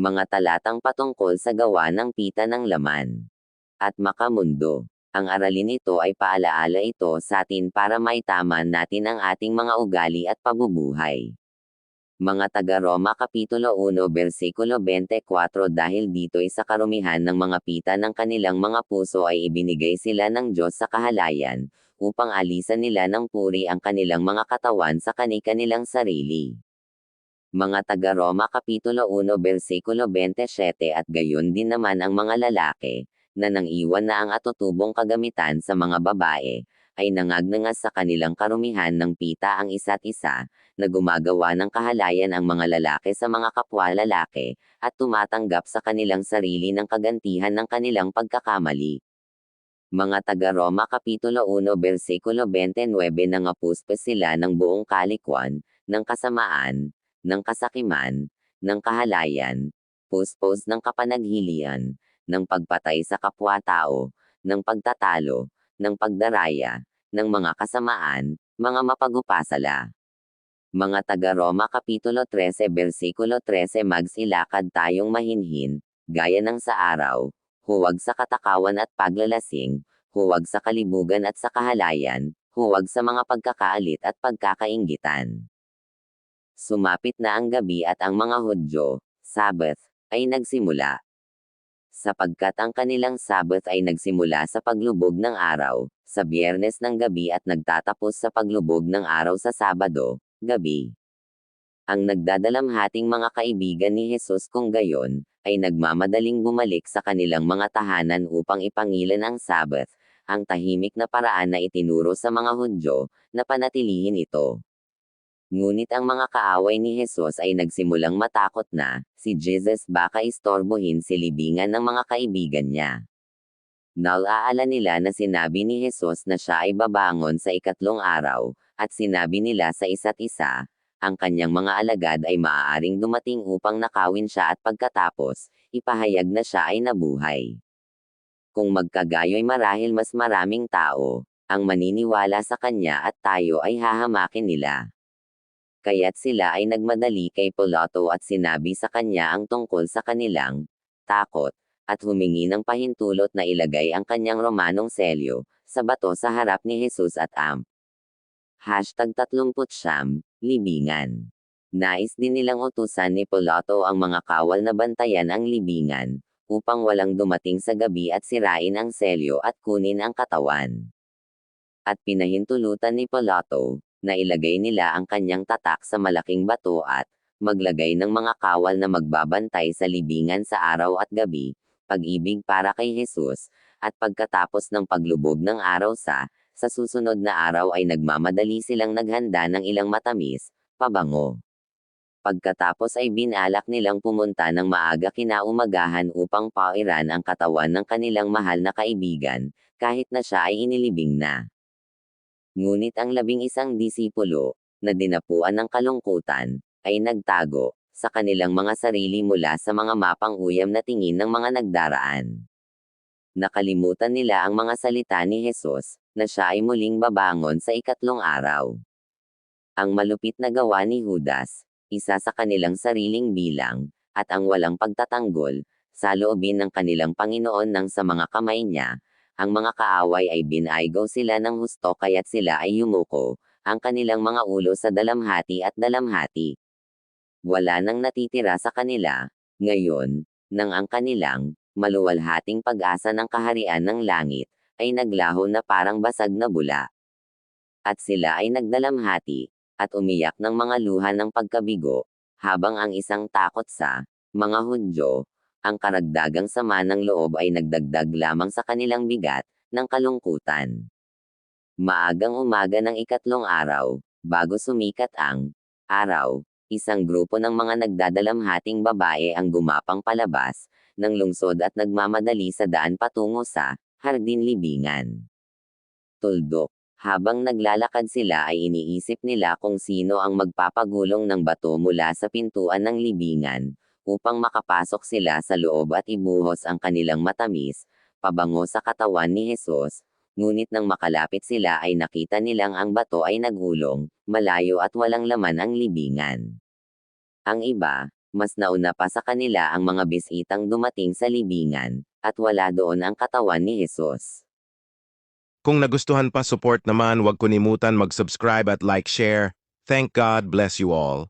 Mga talatang patungkol sa gawa ng pita ng laman. At makamundo. Ang aralin nito ay paalaala ito sa atin para maitaman natin ang ating mga ugali at pabubuhay. Mga taga-Roma Kapitulo 1 versikulo 24 Dahil dito'y sa karumihan ng mga pita ng kanilang mga puso ay ibinigay sila ng Diyos sa kahalayan, upang alisan nila ng puri ang kanilang mga katawan sa kani-kanilang sarili. Mga taga-Roma Kapitulo 1 versikulo 27 At gayon din naman ang mga lalaki, na nang iwan na ang atutubong kagamitan sa mga babae, ay nangagnangas sa kanilang karumihan ng pita ang isa't isa, na gumagawa ng kahalayan ang mga lalaki sa mga kapwa lalaki, at tumatanggap sa kanilang sarili ng kagantihan ng kanilang pagkakamali. Mga taga-Roma Kapitulo 1 versikulo 29 Nangapuspe sila ng buong kalikwan, ng kasamaan, ng kasakiman, ng kahalayan, puspos ng kapanaghilian, ng pagpatay sa kapwa-tao, ng pagtatalo, ng pagdaraya, ng mga kasamaan, mga mapagupasala. Mga taga-Roma Kapitulo 13 versikulo 13 Magsilakad tayong mahinhin, gaya ng sa araw, huwag sa katakawan at paglalasing, huwag sa kalibugan at sa kahalayan, huwag sa mga pagkakaalit at pagkakainggitan. Sumapit na ang gabi at ang mga Hudyo, Sabbath, ay nagsimula sapagkat ang kanilang Sabbath ay nagsimula sa paglubog ng araw, sa biyernes ng gabi at nagtatapos sa paglubog ng araw sa Sabado, gabi. Ang nagdadalamhating mga kaibigan ni Jesus kung gayon, ay nagmamadaling bumalik sa kanilang mga tahanan upang ipangilan ang Sabbath, ang tahimik na paraan na itinuro sa mga Hudyo, na panatilihin ito. Ngunit ang mga kaaway ni Jesus ay nagsimulang matakot na, si Jesus baka istorbohin si libingan ng mga kaibigan niya. Nalaala nila na sinabi ni Jesus na siya ay babangon sa ikatlong araw, at sinabi nila sa isa't isa, ang kanyang mga alagad ay maaaring dumating upang nakawin siya at pagkatapos, ipahayag na siya ay nabuhay. Kung magkagayo'y marahil mas maraming tao, ang maniniwala sa kanya at tayo ay hahamakin nila kaya't sila ay nagmadali kay Pilato at sinabi sa kanya ang tungkol sa kanilang takot, at humingi ng pahintulot na ilagay ang kanyang Romanong selyo sa bato sa harap ni Jesus at Am. Hashtag 30 siyam, libingan. Nais din nilang utusan ni Pilato ang mga kawal na bantayan ang libingan, upang walang dumating sa gabi at sirain ang selyo at kunin ang katawan. At pinahintulutan ni Pilato, na ilagay nila ang kanyang tatak sa malaking bato at maglagay ng mga kawal na magbabantay sa libingan sa araw at gabi, pag-ibig para kay Jesus, at pagkatapos ng paglubog ng araw sa, sa susunod na araw ay nagmamadali silang naghanda ng ilang matamis, pabango. Pagkatapos ay binalak nilang pumunta ng maaga kinaumagahan upang pairan ang katawan ng kanilang mahal na kaibigan, kahit na siya ay inilibing na. Ngunit ang labing isang disipulo, na dinapuan ng kalungkutan, ay nagtago, sa kanilang mga sarili mula sa mga mapang uyam na tingin ng mga nagdaraan. Nakalimutan nila ang mga salita ni Jesus, na siya ay muling babangon sa ikatlong araw. Ang malupit na gawa ni Judas, isa sa kanilang sariling bilang, at ang walang pagtatanggol, sa loobin ng kanilang Panginoon nang sa mga kamay niya, ang mga kaaway ay binaygaw sila ng husto kaya't sila ay yumuko, ang kanilang mga ulo sa dalamhati at dalamhati. Wala nang natitira sa kanila, ngayon, nang ang kanilang, maluwalhating pag-asa ng kaharian ng langit, ay naglaho na parang basag na bula. At sila ay nagdalamhati, at umiyak ng mga luha ng pagkabigo, habang ang isang takot sa, mga Hudyo, ang karagdagang sama ng loob ay nagdagdag lamang sa kanilang bigat, ng kalungkutan. Maagang umaga ng ikatlong araw, bago sumikat ang araw, isang grupo ng mga nagdadalamhating babae ang gumapang palabas, ng lungsod at nagmamadali sa daan patungo sa Hardin Libingan. Tuldok. Habang naglalakad sila ay iniisip nila kung sino ang magpapagulong ng bato mula sa pintuan ng libingan, upang makapasok sila sa loob at ibuhos ang kanilang matamis, pabango sa katawan ni Jesus, ngunit nang makalapit sila ay nakita nilang ang bato ay nagulong, malayo at walang laman ang libingan. Ang iba, Mas nauna pa sa kanila ang mga bisitang dumating sa libingan, at wala doon ang katawan ni Jesus. Kung nagustuhan pa support naman, huwag kunimutan mag-subscribe at like-share. Thank God bless you all.